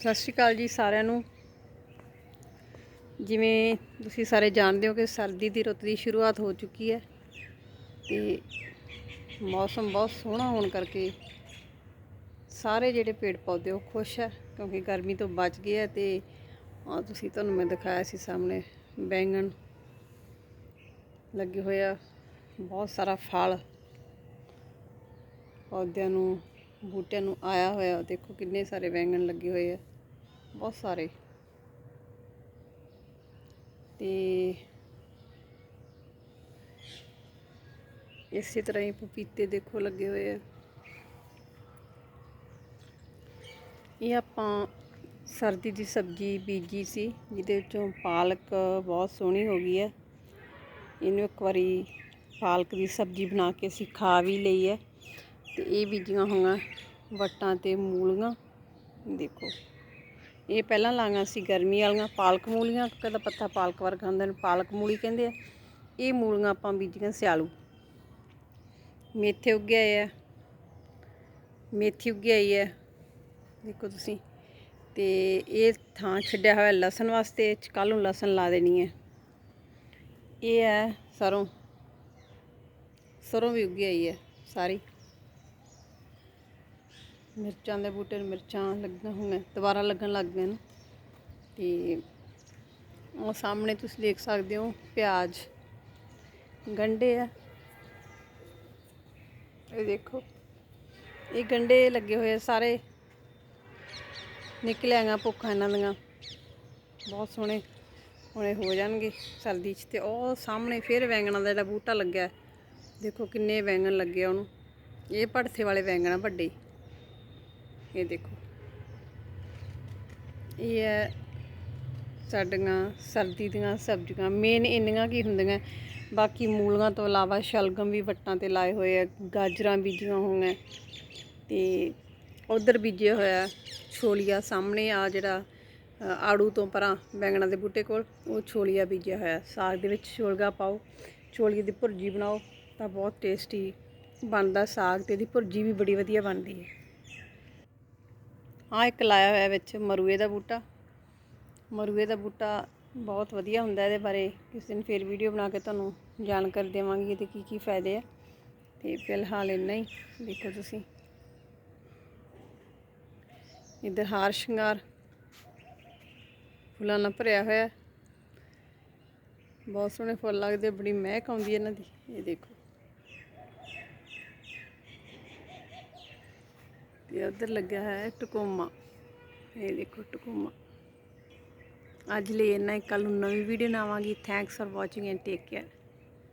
ਸਤਿ ਸ਼੍ਰੀ ਅਕਾਲ ਜੀ ਸਾਰਿਆਂ ਨੂੰ। ਜਿਵੇਂ ਤੁਸੀਂ ਸਾਰੇ ਜਾਣਦੇ ਹੋ ਕਿ ਸਰਦੀ ਦੀ ਰੁੱਤ ਦੀ ਸ਼ੁਰੂਆਤ ਹੋ ਚੁੱਕੀ ਹੈ ਤੇ ਮੌਸਮ ਬਹੁਤ ਸੋਹਣਾ ਹੋਣ ਕਰਕੇ ਸਾਰੇ ਜਿਹੜੇ ਪੇੜ ਪੌਦੇ ਉਹ ਖੁਸ਼ ਹੈ ਕਿਉਂਕਿ ਗਰਮੀ ਤੋਂ ਬਚ ਗਏ ਹੈ ਤੇ ਆ ਤੁਸੀਂ ਤੁਹਾਨੂੰ ਮੈਂ ਦਿਖਾਇਆ ਸੀ ਸਾਹਮਣੇ ਬੈਂਗਣ ਲੱਗੇ ਹੋਏ ਆ। ਬਹੁਤ ਸਾਰਾ ਫਲ ਪੌਦਿਆਂ ਨੂੰ ਬੂਟਿਆਂ ਨੂੰ ਆਇਆ ਹੋਇਆ, ਦੇਖੋ ਕਿੰਨੇ ਸਾਰੇ ਬੈਂਗਣ ਲੱਗੇ ਹੋਏ ਆ। ਬਹੁਤ ਸਾਰੇ। ਤੇ ਇਸੇ ਤਰ੍ਹਾਂ ਹੀ ਪਪੀਤੇ ਦੇਖੋ ਲੱਗੇ ਹੋਏ ਆ। ਇਹ ਆਪਾਂ ਸਰਦੀ ਦੀ ਸਬਜ਼ੀ ਬੀਜੀ ਸੀ, ਜਿਹਦੇ ਵਿੱਚੋਂ ਪਾਲਕ ਬਹੁਤ ਸੋਹਣੀ ਹੋ ਗਈ ਹੈ। ਇਹਨੂੰ ਇੱਕ ਵਾਰੀ ਪਾਲਕ ਦੀ ਸਬਜ਼ੀ ਬਣਾ ਕੇ ਅਸੀਂ ਖਾ ਵੀ ਲਈ ਹੈ। ਤੇ ਇਹ ਬੀਜੀਆਂ ਹੋਈਆਂ ਵਟਾਂ ਤੇ ਮੂਲੀਆਂ। ਦੇਖੋ, ਇਹ ਪਹਿਲਾਂ ਲਾਈਆਂ ਸੀ ਗਰਮੀ ਵਾਲੀਆਂ, ਪਾਲਕ ਮੂਲੀਆਂ ਕਦਾ ਪੱਤਾ ਪਾਲਕ ਵਰਗਾ ਹੁੰਦਾ ਨੇ ਪਾਲਕ ਮੂਲੀ ਕਹਿੰਦੇ ਆ। ਇਹ ਮੂਲੀਆਂ ਆਪਾਂ ਬੀਜੀਆਂ ਸਿਆਲੂ। ਮੇਥੇ ਉੱਗੇ ਆਏ ਆ। ਮੇਥੀ ਉੱਗੀ ਆਈ ਹੈ ਦੇਖੋ ਤੁਸੀਂ। ਤੇ ਇਹ ਥਾਂ ਛੱਡਿਆ ਹੋਇਆ ਲਸਣ ਵਾਸਤੇ ਕੱਲ ਨੂੰ ਲਸਣ ਲਾ ਦੇਣੀ ਹੈ ਇਹ ਹੈ ਸਰੋਂ। ਸਰੋਂ ਵੀ ਉੱਗੀ ਆਈ ਹੈ ਸਾਰੀ। ਮਿਰਚਾਂ ਦੇ ਬੂਟੇ ਨੂੰ ਮਿਰਚਾਂ ਲੱਗੀਆਂ ਹੋਈਆਂ, ਦੁਬਾਰਾ ਲੱਗਣ ਲੱਗ ਗਏ ਨੇ। ਤੇ ਉਹ ਸਾਹਮਣੇ ਤੁਸੀਂ ਦੇਖ ਸਕਦੇ ਹੋ, ਪਿਆਜ਼ ਗੰਡੇ ਆ। ਇਹ ਦੇਖੋ, ਇਹ ਗੰਡੇ ਲੱਗੇ ਹੋਏ ਸਾਰੇ। ਨਿਕਲ ਆਈਆਂ ਭੁੱਖਾਂ ਇਹਨਾਂ ਦੀਆਂ। ਬਹੁਤ ਸੋਹਣੇ ਹੁਣੇ ਹੋ ਜਾਣਗੇ ਸਰਦੀ 'ਚ ਤੇ ਉਹ ਸਾਹਮਣੇ ਫਿਰ ਵੈਂਗਣਾ ਦਾ ਜਿਹੜਾ ਬੂਟਾ ਲੱਗਿਆ। ਦੇਖੋ ਕਿੰਨੇ ਵੈਂਗਣ ਲੱਗੇ ਉਹਨੂੰ। ਇਹ ਭੜਥੇ ਵਾਲੇ ਵੈਂਗਣ ਆ ਵੱਡੇ। ਇਹ ਦੇਖੋ। ਇਹ ਹੈ ਸਾਡੀਆਂ ਸਰਦੀ ਦੀਆਂ ਸਬਜ਼ੀਆਂ। ਮੇਨ ਇੰਨੀਆਂ ਕੀ ਹੁੰਦੀਆਂ, ਬਾਕੀ ਮੂਲੀਆਂ ਤੋਂ ਇਲਾਵਾ ਸ਼ਲਗਮ ਵੀ ਵੱਟਾਂ ਤੇ ਲਾਏ ਹੋਏ ਆ, ਗਾਜਰਾਂ ਬੀਜੀਆਂ ਹੋਈਆਂ। ਤੇ ਉਧਰ ਬੀਜਿਆ ਹੋਇਆ ਛੋਲੀਆ ਸਾਹਮਣੇ ਆ ਜਿਹੜਾ ਆੜੂ ਤੋਂ ਪਰਾਂ ਬੈਂਗਣਾ ਦੇ ਬੂਟੇ ਕੋਲ, ਉਹ ਛੋਲੀਆ ਬੀਜਿਆ ਹੋਇਆ। ਸਾਗ ਦੇ ਵਿੱਚ ਛੋਲਗਾ ਪਾਓ ਛੋਲੀਏ ਦੀ ਭੁਰਜੀ ਬਣਾਓ ਤਾਂ ਬਹੁਤ ਟੇਸਟੀ ਬਣਦਾ ਸਾਗ ਤੇ ਇਹਦੀ ਭੁਰਜੀ ਵੀ ਬੜੀ ਵਧੀਆ ਬਣਦੀ ਹੈ। ਆ ਇੱਕ ਲਾਇਆ ਹੋਇਆ ਵਿੱਚ ਮਰੂਏ ਦਾ ਬੂਟਾ। ਮਰੂਏ ਦਾ ਬੂਟਾ ਬਹੁਤ ਵਧੀਆ ਹੁੰਦਾ ਇਹਦੇ ਬਾਰੇ। ਕਿਸ ਦਿਨ ਫੇਰ ਵੀਡੀਓ ਬਣਾ ਕੇ ਤੁਹਾਨੂੰ ਜਾਣਕਾਰੀ ਦੇਵਾਂਗੀ ਇਹਦੇ ਕੀ ਕੀ ਫਾਇਦੇ ਆ। ਤੇ ਫਿਲਹਾਲ ਇੰਨਾ ਹੀ। ਦੇਖੋ ਤੁਸੀਂ। ਇੱਧਰ ਹਾਰ ਸ਼ਿੰਗਾਰ। ਫੁੱਲਾਂ ਨਾਲ ਭਰਿਆ ਹੋਇਆ। ਬਹੁਤ ਸੋਹਣੇ ਫੁੱਲ ਲੱਗਦੇ ਬੜੀ ਮਹਿਕ ਆਉਂਦੀ ਇਹਨਾਂ ਦੀ। ਇਹ ਦੇਖੋ। ਤੇ ਉੱਧਰ ਲੱਗਾ ਹੈ ਟਕੋਮਾ। ਇਹ ਦੇਖੋ ਟਕੋਮਾ। ਅੱਜ ਲਈ ਇੰਨਾ ਹੀ। ਕੱਲ ਨੂੰ ਨਵੀਂ video ਨਾਵਾਂਗੀ thanks for watching and take care